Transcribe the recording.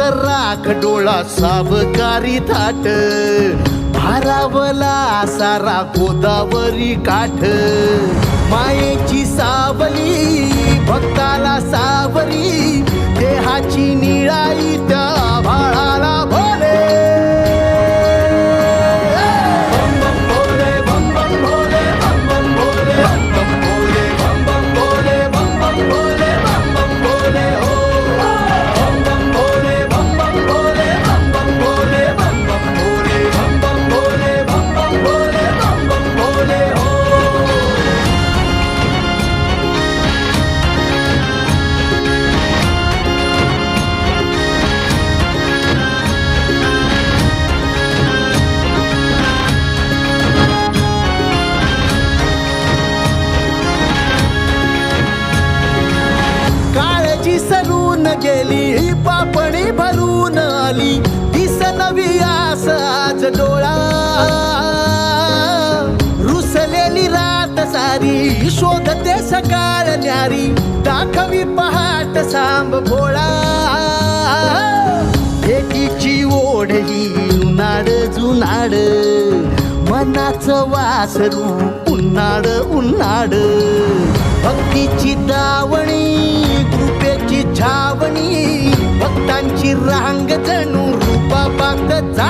राख डोळा सावकारी थाट. भारावला सारा गोदावरी काठ. मायेची सावली गेली पापणी भरून आली. दिस नवी आस आज डोळा. रुसलेली रात सारी शोधते सकाळ न्यारी. दाखवी पहाट सांब भोळा. एकीची ओढही उन्हाळ उन्हाड जुनाड मनाचं वासरू उन्हाळ उन्हाड भक्तीची रांग जणू रूपा बांध जा